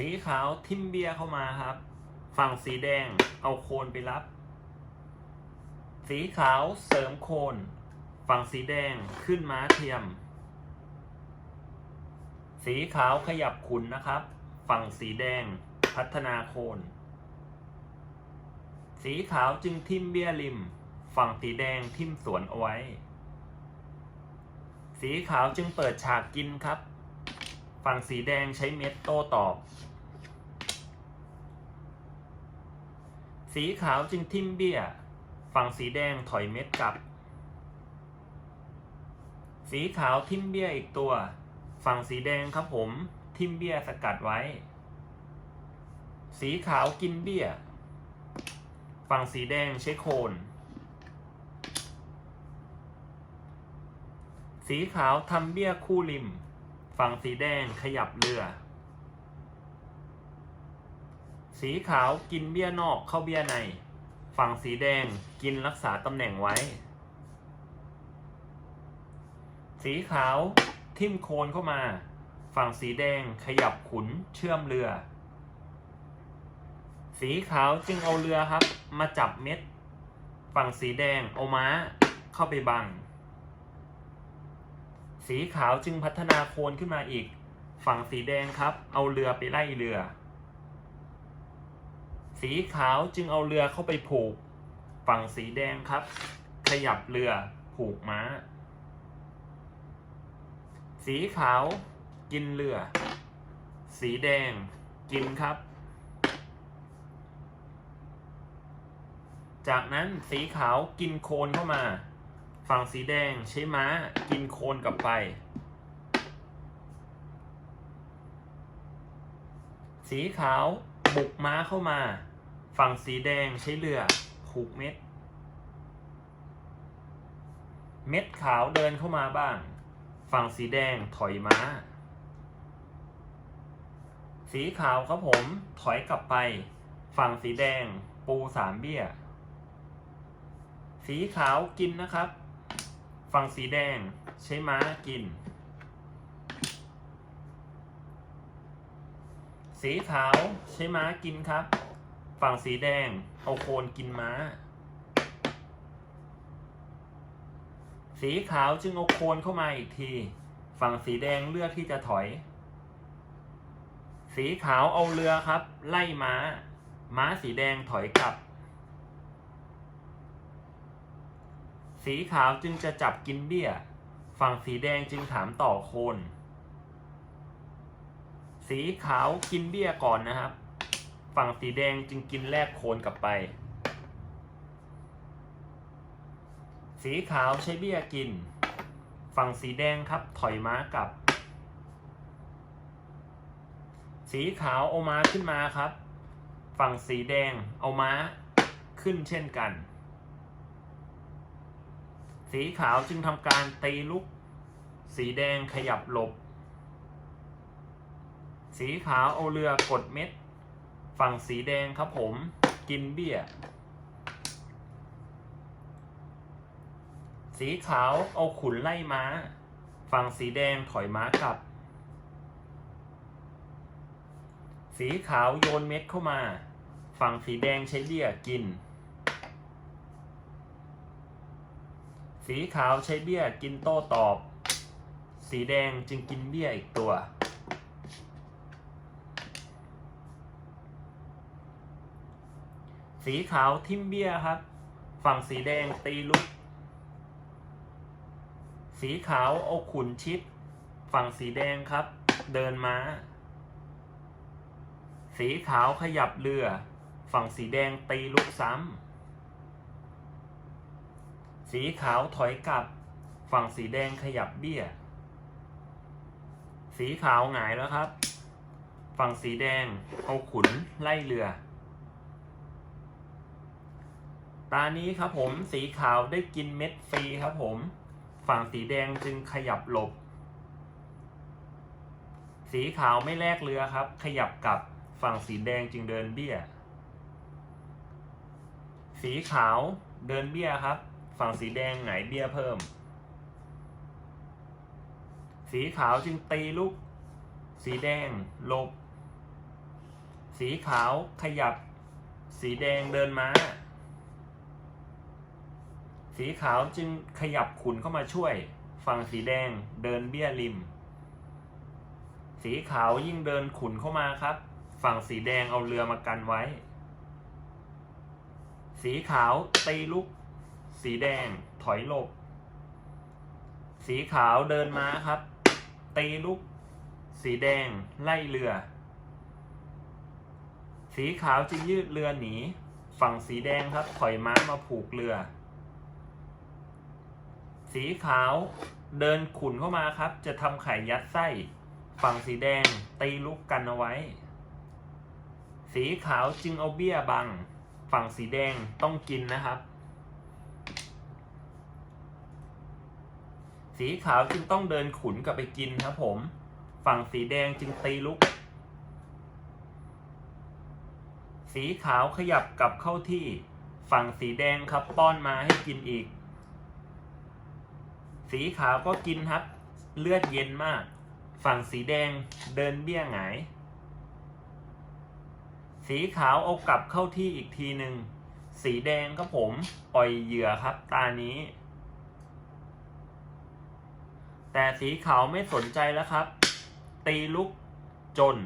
สีขาวทิมเบียเข้ามาครับ ฝั่งสีแดงเอาโคนไปรับ สีขาวเสริมโคน ฝั่งสีแดงขึ้นม้าเทียม สีขาวขยับขุนนะครับ ฝั่งสีแดงพัฒนาโคน สีขาวจึงทิมเบียริม ฝั่งสีแดงทิมสวนเอาไว้ สีขาวจึงเปิดฉากกินครับ ฝั่งสีแดงใช้เม็ดโต้ตอบ สีขาวจึงทิมเบี้ย ฝั่งสีแดงถอยเม็ดกลับ สีขาวทิมเบี้ยอีกตัว ฝั่งสีแดงครับผม ทิมเบี้ยสกัดไว้ สีขาวกินเบี้ย ฝั่งสีแดงใช้โคน สีขาวทำเบี้ยคู่ริม ฝั่งสีแดงขยับเรือ สีขาวกินเบี้ยนอกเข้าเบี้ยใน ฝั่งสีแดงกินรักษาตำแหน่งไว้ สีขาวทิ่มโคนเข้ามา ฝั่งสีแดงขยับขุนเชื่อมเรือ สีขาวจึงเอาเรือครับ มาจับเม็ด ฝั่งสีแดงเอาม้าเข้าไปบัง สีขาวจึงพัฒนาโคนขึ้นมาอีก ฝั่งสีแดงครับ เอาเรือไปไล่เรือ สีขาวจึงเอาเรือเข้าไปผูก ฝั่งสีแดงครับ ขยับเรือผูกม้า สีขาวกินเรือ สีแดงกินครับ จากนั้นสีขาวกินโคนเข้ามา ฝั่งสีแดงใช้ม้ากินโคนกลับไป สีขาว บุกม้าเข้ามา ฝั่งสีแดงใช้เรือผูกเม็ด เม็ดขาวเดินเข้ามาบ้าง ฝั่งสีแดงถอยม้า สีขาวครับผมถอยกลับไป ฝั่งสีแดงปูสามเบี้ย สีขาวกินนะครับ ฝั่งสีแดงใช้ม้ากิน สีขาวใช้ม้ากินครับ ฝั่งสีแดงเอาโคนกินม้า สีขาวจึงเอาโคนเข้ามาอีกที ฝั่งสีแดงเลือกที่จะถอย สีขาวเอาเรือครับ ไล่ม้า ม้าสีแดงถอยกลับ สีขาวจึงจะจับกินเบี้ย ฝั่งสีแดงจึงถามต่อโคน สีขาวกินเบี้ยก่อนนะครับ ฝั่งสีแดงจึงกินแลกโคนกลับไป สีขาวใช้เบี้ยกิน ฝั่งสีแดงครับถอยม้ากลับ สีขาวเอาม้าขึ้นมาครับ ฝั่งสีแดงเอาม้าขึ้นเช่นกัน สีขาวจึงทำการตีลุก สีแดงขยับหลบ สีขาวเอาเรือกดเม็ด ฝั่งสีแดงครับผมกินเบี้ย สีขาวเอาขุนไล่ม้า ฝั่งสีแดงถอยม้ากลับ สีขาวโยนเม็ดเข้ามา ฝั่งสีแดงใช้เบี้ยกิน สีขาวใช้เบี้ยกินโต้ตอบ สีแดงจึงกินเบี้ยอีกตัว สีขาวทิมเบี้ยครับ ฝั่งสีแดงตีลุก สีขาวเอาขุนชิด ฝั่งสีแดงครับ เดินม้า สีขาวขยับเรือ ฝั่งสีแดงตีลุกซ้ำ สีขาวถอยกลับ ฝั่งสีแดงขยับเบี้ย สีขาวหงายแล้วครับ ฝั่งสีแดงเอาขุนไล่เรือ ตานี้ครับผมสีขาวได้กินเม็ดฟรีครับผม ฝั่งสีแดงจึงขยับหลบ สีขาวไม่แลกเรือครับ ขยับกลับฝั่งสีแดงจึงเดินเบี้ย สีขาวเดินเบี้ยครับ ฝั่งสีแดงไหงายเบี้ยเพิ่ม สีขาวจึงตีลุกสีแดงหลบ สีขาวขยับ สีแดงเดินม้า สีขาวจึงขยับขุนเข้ามาช่วย ฝั่งสีแดงเดินเบี้ยริม สีขาวยิ่งเดินขุนเข้ามาครับ ฝั่งสีแดงเอาเรือมากันไว้ สีขาวตีลุก สีแดงถอยหลบ สีขาวเดินม้าครับ ตีลุก สีแดงไล่เรือ สีขาวจึงยืดเรือหนี ฝั่งสีแดงครับถอยม้ามาผูกเรือ สีขาวเดินขุนเข้ามาครับ จะทำไข่ยัดไส้ ฝั่งสีแดงตีลุกกันเอาไว้ สีขาวจึงเอาเบี้ยบัง ฝั่งสีแดงต้องกินนะครับ สีขาวจึงต้องเดินขุนกลับไปกินครับผม ฝั่งสีแดงจึงตีลุก สีขาวขยับกลับเข้าที่ ฝั่งสีแดงครับป้อนมาให้กินอีก สีขาวก็กินครับ เลือดเย็นมาก ฝั่งสีแดงเดินเบี้ยหงาย สีขาวเอากลับเข้าที่อีกทีหนึ่ง สีแดงครับผมปล่อยเหยื่อครับตานี้ แต่สีขาวไม่สนใจแล้วครับ ตีลุกจน